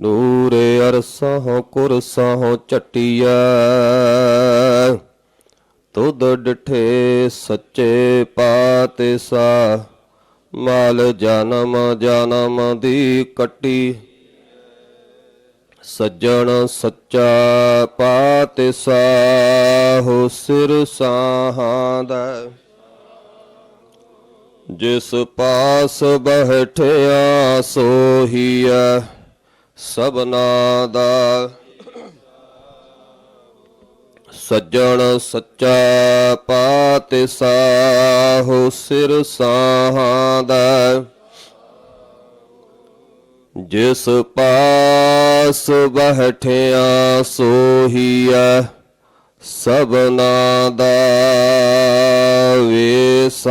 ਨੂਰੇ ਅਰਸਹੁ ਕੁਰਸਹੁ ਚਟਿਐ ਤੁਧ ਡਿਠੇ ਸੱਚੇ ਪਾਤਸ਼ਾਹ ਮਾਲ ਜਨਮ ਜਨਮ ਦੀ ਕੱਟੀ। ਸੱਜਣ ਸੱਚਾ ਪਾਤਸ਼ਾਹ ਸਿਰ ਸਾਹਾਂ ਦਾ। ਜਿਸ ਪਾਸ ਬਹਿਠਿਆ ਸੋਹੀਐ ਸਭਨਾ ਦਾ ਸੱਜਣ ਸੱਚਾ ਪਾਤਸ਼ਾਹ ਸਿਰ ਸਾਹਾਂ ਦਾ। ਜਿਸ ਪਾਸ ਬਹਿਠਿਆ ਸੋਹੀਐ, ਸਭਨਾ ਦਾ ਵੇਸਾ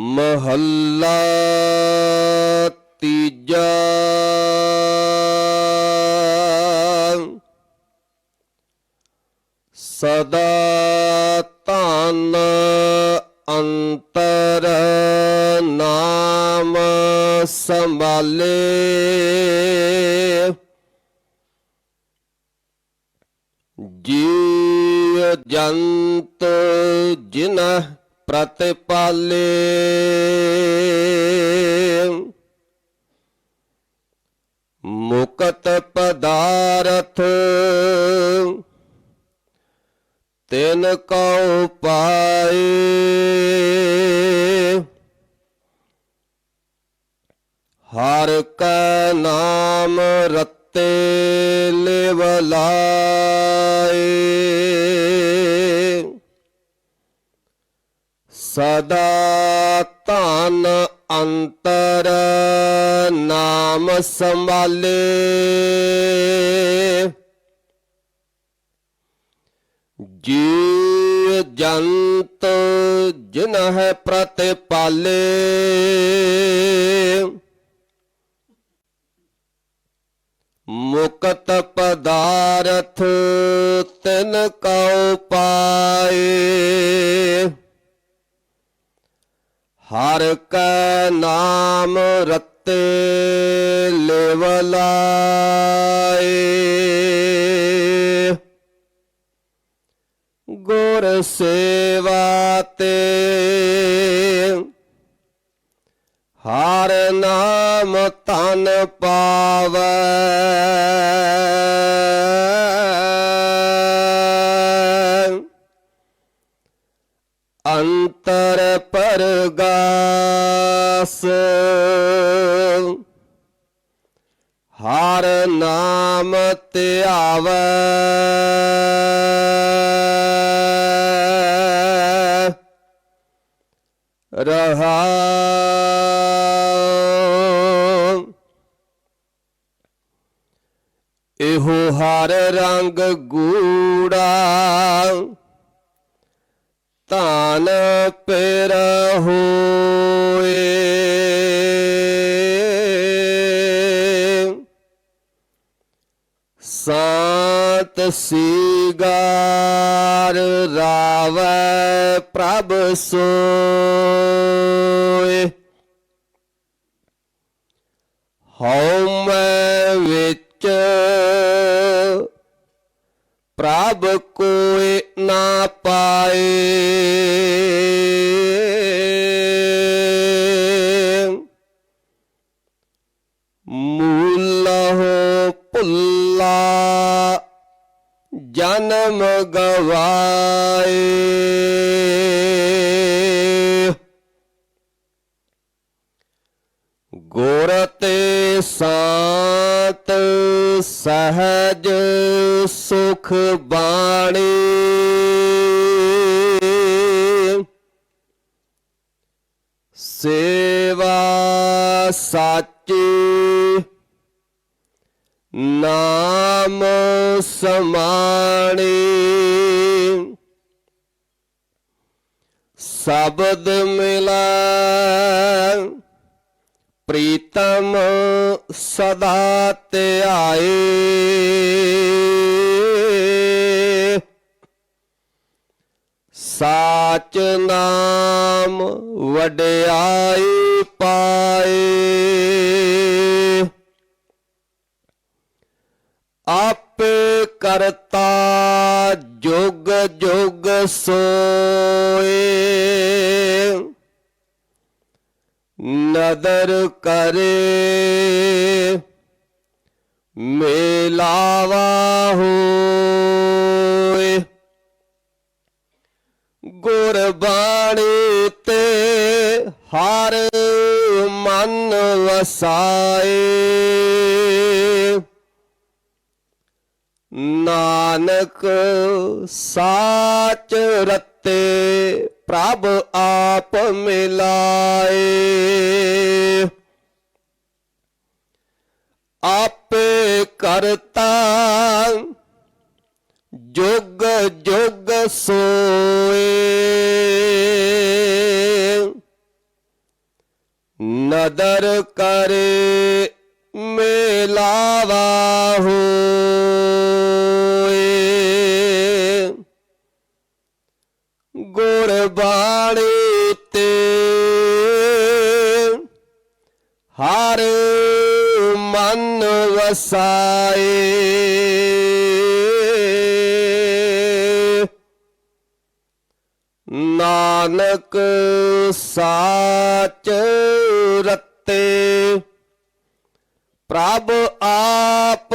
ਮਹੱਲਾ ਤੀਜਾ। ਸਦਾ ਧਨ ਅੰਤਰ ਨਾਮ ਸੰਭਾਲੇ। ਜੀਵ ਜੰਤ ਪ੍ਰਤਿਪਾਲੇ। ਮੁਕਤ ਪਦਾਰਥ ਤਿਨ ਕਉ ਪਾਏ। ਹਰ ਕਾ ਨਾਮ ਰਤੇ ਲਿਵ ਲਾਏ। ਸਦਾ ਧਨ ਅੰਤਰ ਨਾਮ ਸੰਭਾਲੇ। ਜੀ ਜੰਤ ਜਿਨ ਹੈ ਪ੍ਰਤਿਪਾਲੇ। ਮੁਕਤ ਪਦਾਰਥ ਤਿਨ ਕਉ ਲਾਏ ਗੁਰ ਸੇਵਾ ਤੇ ਹਰ ਨਾਮ ਤਨ ਪਾਵੈ। ਅੰਤਰ ਪਰਗਾਸ ਹਰ ਨਾਮ ਧਿਆਵੈ ਰਹਾ। ਇਹੋ ਹਰ ਰੰਗ ਗੂੜਾ। ਧਨ ਪੇਰ ਸਾਤ ਸੀਗਾਰ ਰਾਵੈ ਪ੍ਰਭ ਸੋਏ। ਹਉ ਮੈਂ ਵਿੱਚ ਪ੍ਰਭ ਕੋਇ ਨਾ ਪਾਏ। ਜਨਮ ਗਵਾਏ। ਗੁਰ ਤੇ ਸਾਤ ਸਹਜ ਸੁਖ ਬਾਣੀ। ਸੇਵਾ ਸਾਚੀ ਨਾਮ ਸਮਾਣੀ। ਸ਼ਬਦ ਮਿਲਾ ਪ੍ਰੀਤਮ ਸਦਾ ਧਿਆਏ ਸਾਚ ਨਾਮ ਵਡਿਆਈ ਪਾਏ। ਆਪੇ ਕਰਤਾ ਜੁਗ ਜੁਗ ਸੋਏ। ਨਦਰ ਕਰੇ ਮੇਲਾਵਾ ਹੋਏ। ਗੁਰਬਾਣੀ ਤੇ ਹਰ ਮਨ ਵਸਾਏ। ਨਾਨਕ ਸਾਚ ਰਤੇ ਪ੍ਰਭ ਆਪ ਮਿਲਾਏ। ਆਪੇ ਕਰਤਾ ਜੁਗ ਜੁਗ ਸੋਏ। ਨਦਰ ਕਰੇ ਮੇਲਾਵਾ ਹੋਏ ਗੁਰਬਾਣੀ ਤੇ ਹਰ ਮਨ ਵਸਾਏ। ਨਾਨਕ ਸਾਚ ਰਤੇ ਪ੍ਰਭ ਆਪ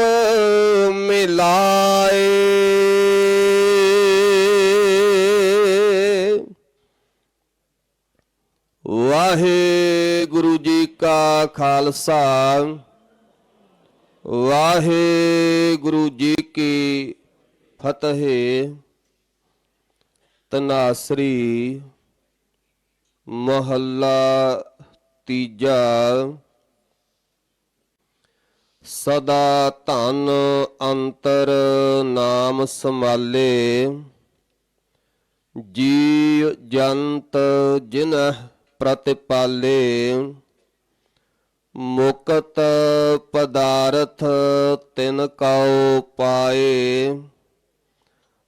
ਮਿਲਾ। ਵਾਹਿਗੁਰੂ ਜੀ ਕਾ ਖਾਲਸਾ ਵਾਹਿਗੁਰੂ ਜੀ ਕੀ ਫਤਿਹ। ਤਨਾਸਰੀ ਮਹੱਲਾ ਤੀਜਾ, ਸਦਾ ਧਨ ਅੰਤਰ ਨਾਮ ਸਮਾਲੇ ਜੀਵ ਜੰਤ ਜਿਨਹ ਪ੍ਰਤਿਪਾਲੇ ਮੁਕਤ ਪਦਾਰਥ ਤਿਨ ਕਉ ਪਾਏ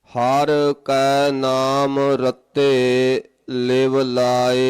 ਹਰ ਕੈ ਨਾਮ ਰਤੇ ਲਿਵ ਲਾਏ।